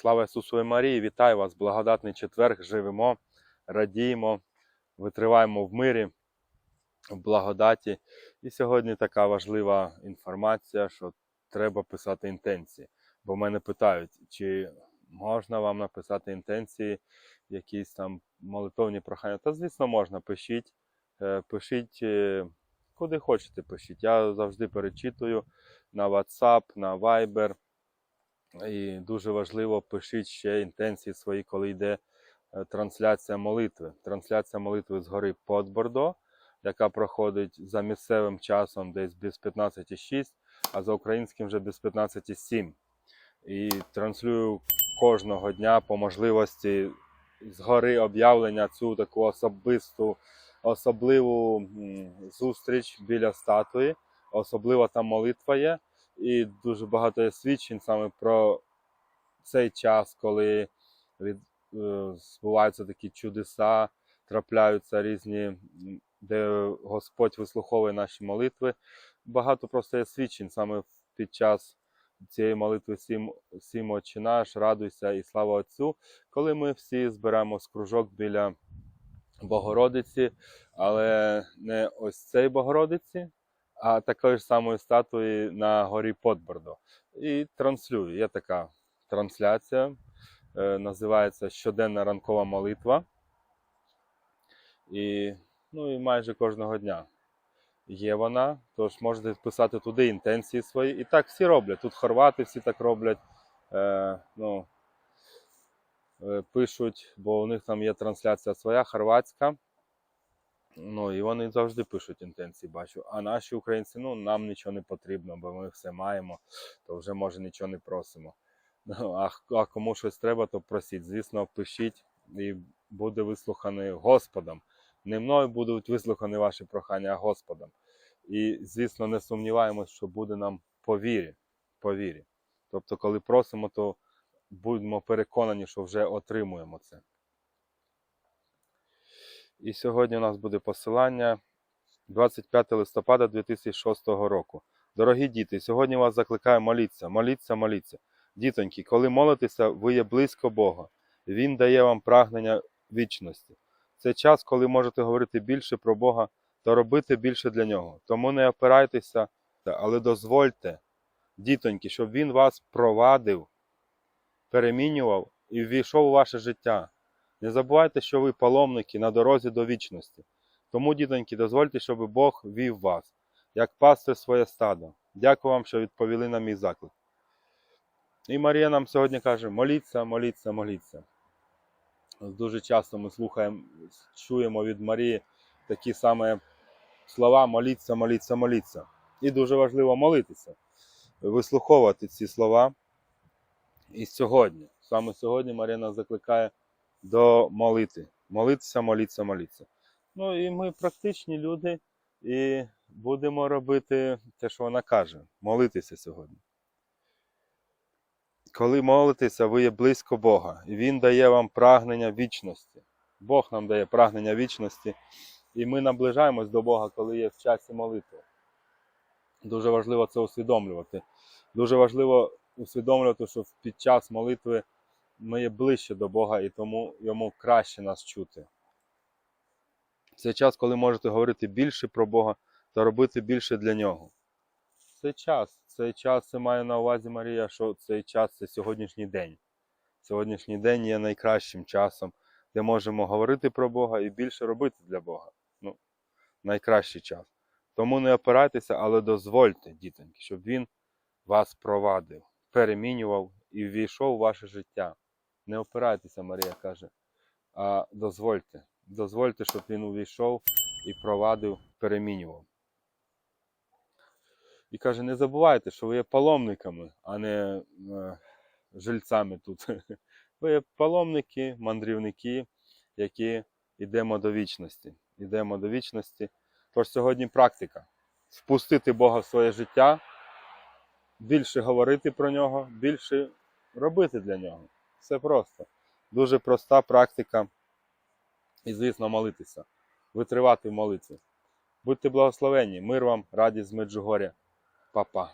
Слава Ісусу і Марії! Вітаю вас! Благодатний четверг! Живемо, радіємо, витриваємо в мирі, в благодаті. І сьогодні така важлива інформація, що треба писати інтенції. Бо мене питають, чи можна вам написати інтенції, якісь там молитовні прохання. Та, звісно, можна, пишіть. Е, Пишіть е, куди хочете, пишіть. Я завжди перечитую на WhatsApp, на Viber. І дуже важливо, пишіть ще інтенції свої, коли йде е, трансляція молитви. Трансляція молитви з гори Подбордо, яка проходить за місцевим часом десь без 15,6, а за українським вже без 15,7. І транслюю кожного дня по можливості з гори об'явлення цю таку особисту, особливу зустріч біля статуї. Особлива там молитва є. І дуже багато свідчень саме про цей час, коли від, е, такі чудеса, трапляються різні, де Господь вислуховує наші молитви. Багато просто є свідчень саме під час цієї молитви сім, сім очі наш, радуйся і слава Отцю, коли ми всі збираємо кружок біля Богородиці, але не ось цей Богородиці, а такої ж самої статуї на горі Подбордо. І транслюю. Є така трансляція, е, називається Щоденна ранкова молитва. І, ну, і майже кожного дня є вона. Тож можете писати туди інтенції свої. І так всі роблять. Тут хорвати всі так роблять. Е, ну, е, пишуть, бо у них там є трансляція своя, хорватська. Ну і вони завжди пишуть інтенції, бачу. А наші українці, ну нам нічого не потрібно, бо ми все маємо, то вже може нічого не просимо. Ну, а, а кому щось треба, то просіть. Звісно, пишіть і буде вислуханий Господом. Не мною будуть вислухані ваші прохання, а Господом. І, звісно, не сумніваємось, що буде нам по вірі. По вірі. Тобто, коли просимо, то будемо переконані, що вже отримуємо це. І сьогодні у нас буде посилання 25 листопада 2006 року. Дорогі діти, сьогодні вас закликаю моліться, моліться, моліться. Дітоньки, коли молитеся, ви є близько Бога. Він дає вам прагнення вічності. Це час, коли можете говорити більше про Бога та робити більше для нього. Тому не опирайтеся, але дозвольте, дітоньки, щоб він вас провадив, перемінював і ввійшов у ваше життя. Не забувайте, що ви паломники на дорозі до вічності. Тому, дітоньки, дозвольте, щоб Бог вів вас, як пасти своє стадо. Дякую вам, що відповіли на мій заклик. І Марія нам сьогодні каже: моліться, моліться, моліться. Дуже часто ми слухаємо, чуємо від Марії такі саме слова моліться, моліться, моліться. І дуже важливо молитися, вислуховувати ці слова. І сьогодні, саме сьогодні Марія нас закликає до молити. Молитися, моліться, моліться. Ну і ми практичні люди і будемо робити те, що вона каже: молитися сьогодні. Коли молитеся, ви є близько Бога, і Він дає вам прагнення вічності. Бог нам дає прагнення вічності, і ми наближаємось до Бога, коли є в часі молитви. Дуже важливо це усвідомлювати. Дуже важливо усвідомлювати, що під час молитви ми є ближче до Бога і тому йому краще нас чути. Це час, коли можете говорити більше про Бога та робити більше для нього. Це час. Цей час це має на увазі Марія, що цей час це сьогоднішній день. Сьогоднішній день є найкращим часом, де можемо говорити про Бога і більше робити для Бога. Ну, найкращий час. Тому не опирайтеся, але дозвольте, дітоньки, щоб він вас провадив, перемінював і ввійшов у ваше життя. Не опирайтеся, Марія каже, а дозвольте. Дозвольте, щоб він увійшов і провадив, перемінював. І каже, не забувайте, що ви є паломниками, а не е, жильцями тут. Ви є паломники, мандрівники, які йдемо до вічності. Йдемо до вічності. Тож сьогодні практика. Впустити Бога в своє життя, більше говорити про нього, більше робити для нього. Все просто. Дуже проста практика. І, звісно, молитися, витривати в молитві. Будьте благословенні, мир вам, радість з Меджугоря. Па-па.